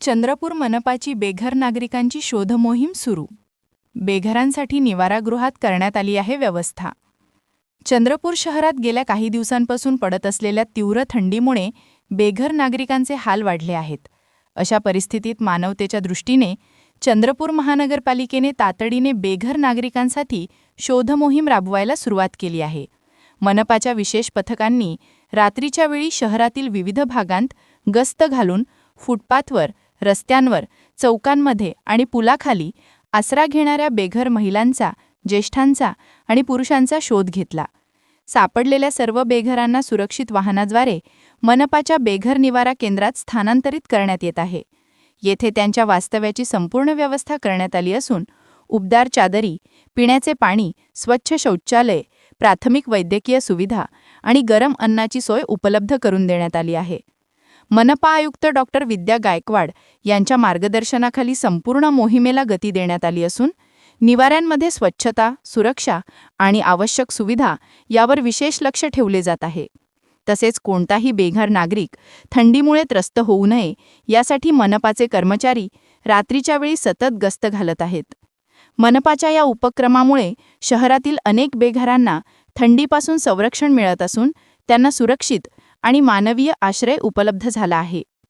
चंद्रपूर मनपाची बेघर नागरिकांची शोधमोहीम सुरू. बेघरांसाठी निवारागृहात करण्यात आली आहे व्यवस्था. चंद्रपूर शहरात गेल्या काही दिवसांपासून पडत असलेल्या तीव्र थंडीमुळे बेघर नागरिकांचे हाल वाढले आहेत. अशा परिस्थितीत मानवतेच्या दृष्टीने चंद्रपूर महानगरपालिकेने तातडीने बेघर नागरिकांसाठी शोधमोहीम राबवायला सुरुवात केली आहे. मनपाच्या विशेष पथकांनी रात्रीच्या वेळी शहरातील विविध भागांत गस्त घालून फुटपाथवर रस्त्यांवर चौकांमध्ये आणि पुलाखाली आसरा घेणाऱ्या बेघर महिलांचा ज्येष्ठांचा आणि पुरुषांचा शोध घेतला. सापडलेल्या सर्व बेघरांना सुरक्षित वाहनाद्वारे मनपाच्या बेघर निवारा केंद्रात स्थानांतरित करण्यात येत आहे. येथे त्यांच्या वास्तव्याची संपूर्ण व्यवस्था करण्यात आली असून उबदार चादरी पिण्याचे पाणी स्वच्छ शौचालय प्राथमिक वैद्यकीय सुविधा आणि गरम अन्नाची सोय उपलब्ध करून देण्यात आली आहे. मनपा आयुक्त डॉक्टर विद्या गायकवाड यांच्या मार्गदर्शनाखाली संपूर्ण मोहिमेला गती देण्यात आली असून निवाऱ्यांमध्ये स्वच्छता सुरक्षा आणि आवश्यक सुविधा यावर विशेष लक्ष ठेवले जात आहे. तसेच कोणताही बेघर नागरिक थंडीमुळे त्रस्त होऊ नये यासाठी मनपाचे कर्मचारी रात्रीच्या वेळी सतत गस्त घालत आहेत. मनपाच्या या उपक्रमामुळे शहरातील अनेक बेघरांना थंडीपासून संरक्षण मिळत असून त्यांना सुरक्षित आणि मानवीय आश्रय उपलब्ध झाला आहे.